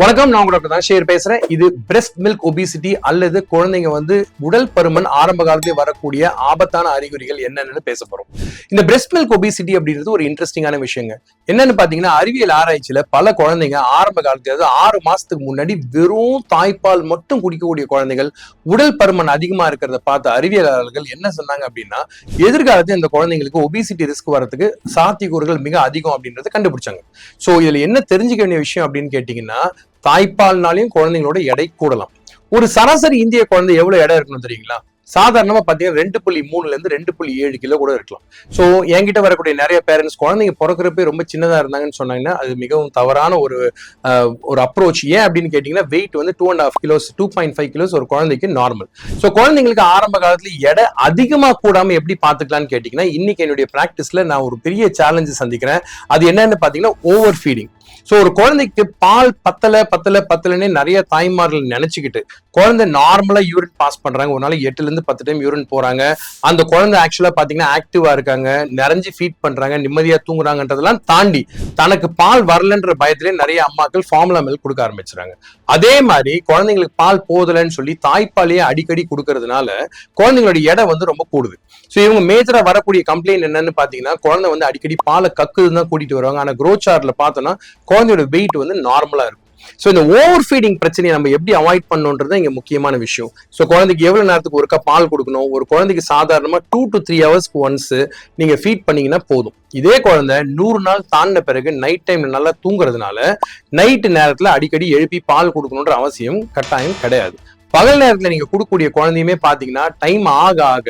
வணக்கம் நான் டாக்டர் தனசேகர் பேசுறேன். இது பிரஸ்ட் மில்க் ஒபிசிட்டி அல்லது குழந்தைங்க வந்து உடல் பருமன் ஆரம்ப காலத்திலே வரக்கூடிய ஆபத்தான அறிகுறிகள் என்னென்னு பேச போறோம். இந்த பிரஸ்ட் மில்க் ஒபிசிட்டி அப்படின்றது ஒரு இன்ட்ரெஸ்டிங்கான விஷயங்க. என்னன்னு பாத்தீங்கன்னா அறிவியல் ஆராய்ச்சியில பல குழந்தைங்க ஆரம்ப காலத்துல ஆறு மாசத்துக்கு முன்னாடி வெறும் தாய்ப்பால் மட்டும் குடிக்கக்கூடிய குழந்தைகள் உடல் பருமன் அதிகமா இருக்கிறத பார்த்த அறிவியலாளர்கள் என்ன சொன்னாங்க அப்படின்னா எதிர்காலத்தில் இந்த குழந்தைங்களுக்கு ஒபிசிட்டி ரிஸ்க் வரதுக்கு சாத்தியக்கூறுகள் மிக அதிகம் அப்படின்றத கண்டுபிடிச்சாங்க. சோ இதுல என்ன தெரிஞ்சுக்க வேண்டிய விஷயம் அப்படின்னு கேட்டீங்கன்னா தாய்ப்பால்னாலையும் குழந்தைங்களோட எடை கூடலாம். ஒரு சராசரி இந்திய குழந்தை எவ்வளவு எடை இருக்கணும் தெரியுங்களா? சாதாரணமா பாத்தீங்கன்னா ரெண்டு புள்ளி மூணுல இருந்து ரெண்டு புள்ளி ஏழு கிலோ கூட இருக்கலாம். சோ என்கிட்ட வரக்கூடிய நிறைய பேரண்ட்ஸ் குழந்தைங்க பிறக்கிறப்பே ரொம்ப சின்னதா இருந்தாங்கன்னு சொன்னாங்கன்னா அது மிகவும் தவறான ஒரு ஒரு அப்ரோச் ஏன் அப்படின்னு கேட்டீங்கன்னா வெயிட் வந்து two and half kilos two point five kilos ஒரு குழந்தைக்கு நார்மல் சோ குழந்தைங்களுக்கு ஆரம்ப காலத்துல எடை அதிகமா கூடாம எப்படி பாத்துக்கலாம்னு கேட்டீங்கன்னா இன்னைக்கு என்னுடைய பிராக்டிஸ்ல நான் ஒரு பெரிய சேலஞ்சு சந்திக்கிறேன். அது என்னன்னு பாத்தீங்கன்னா ஓவர் ஃபீடிங் சோ ஒரு குழந்தைக்கு பால் பத்தல பத்தல பத்தலன்னு நிறைய தாய்மார்கள் நினைச்சுக்கிட்டு குழந்தை நார்மலா யூரின் பாஸ் பண்றாங்க. ஒரு நாள் எட்டுல இருந்து பத்து டைம் யூரின் போறாங்க. அந்த குழந்தை ஆக்சுவலா பாத்தீங்கன்னா ஆக்டிவா இருக்காங்க. நிறைஞ்சு ஃபீட் பண்றாங்க. நிம்மதியா தூங்குறாங்கன்றதெல்லாம் தாண்டி தனக்கு பால் வரலன்ற பயத்திலே நிறைய அம்மாக்கள் ஃபார்முலா மில்க் கொடுக்க ஆரம்பிச்சுறாங்க அதே மாதிரி குழந்தைங்களுக்கு பால் போதலைன்னு சொல்லி தாய்ப்பாலையே அடிக்கடி கொடுக்கறதுனால குழந்தைங்களோட எடை வந்து ரொம்ப கூடுது. ஸோ இவங்க மேஜரா வரக்கூடிய கம்ப்ளைண்ட் என்னன்னு பாத்தீங்கன்னா குழந்தை வந்து அடிக்கடி பாலை கக்குதுன்னு தான் கூட்டிட்டு வருவாங்க. ஆனா குரோச்சார்ல பார்த்தோம்னா குழந்தையோட வெயிட் வந்து நார்மலா இருக்கும். ஸோ இந்த ஓவர் ஃபீடிங் பிரச்சனையை நம்ம எப்படி அவாய்ட் பண்ணணுன்றது இங்க முக்கியமான விஷயம். ஸோ குழந்தைக்கு எவ்வளோ நேரத்துக்கு ஒருக்கா பால் கொடுக்கணும்? ஒரு குழந்தைக்கு சாதாரணமாக டூ டு த்ரீ ஹவர்ஸ்க்கு ஒன்ஸ் நீங்க ஃபீட் பண்ணீங்கன்னா போதும். இதே குழந்தை நூறு நாள் தாண்டின பிறகு நைட் டைம்ல நல்லா தூங்குறதுனால நைட்டு நேரத்துல அடிக்கடி எழுப்பி பால் கொடுக்கணுன்ற அவசியம் கட்டாயம் கிடையாது. பகல் நேரத்துல நீங்க கொடுக்கக்கூடிய குழந்தையுமே பாத்தீங்கன்னா டைம் ஆக ஆக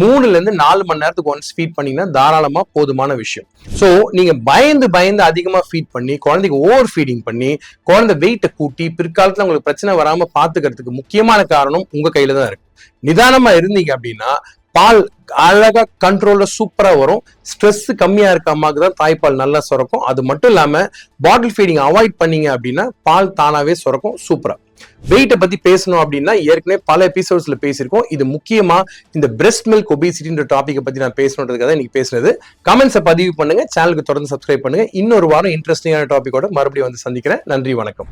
மூணுல இருந்து நாலு மணி நேரத்துக்கு ஒன்ஸ் ஃபீட் பண்ணீங்கன்னா தாராளமா போதுமான விஷயம். சோ நீங்க பயந்து பயந்து அதிகமா ஃபீட் பண்ணி குழந்தைக்கு ஓவர் ஃபீடிங் பண்ணி குழந்தை வெயிட்டை கூட்டி பிற்காலத்துல உங்களுக்கு பிரச்சனை வராம பாத்துக்கிறதுக்கு முக்கியமான காரணம் உங்க கையில தான் இருக்கு. நிதானமா இருந்தீங்க அப்படின்னா பால் அழகா கண்ட்ரோல்ல சூப்பரா வரும். ஸ்ட்ரெஸ் கம்மியா இருக்க அம்மாக்கு தான் தாய்ப்பால் நல்லா சுரக்கும். அது மட்டும் இல்லாம பாட்டில் ஃபீடிங் அவாய்ட் பண்ணீங்க அப்படின்னா பால் தானாவே சுரக்கும் சூப்பரா வெயிட்டை பத்தி பேசணும் அப்படின்னா ஏற்கனவே பல எபிசோட்ஸ்ல பேசியிருக்கோம். இது முக்கியமா இந்த பிரஸ்ட் மில்க் ஒபிசிட்டின்ற டாபிக்கை பத்தி நான் பேசணுன்றதுக்காக இன்னைக்கு பேசுனது. கமெண்ட்ஸை பதிவு பண்ணுங்க சேனலுக்கு தொடர்ந்து சப்ஸ்கிரைப் பண்ணுங்க. இன்னொரு வாரம் இன்ட்ரெஸ்டிங்கான டாபிக்கோட மறுபடியும் வந்து சந்திக்கிறேன். நன்றி வணக்கம்.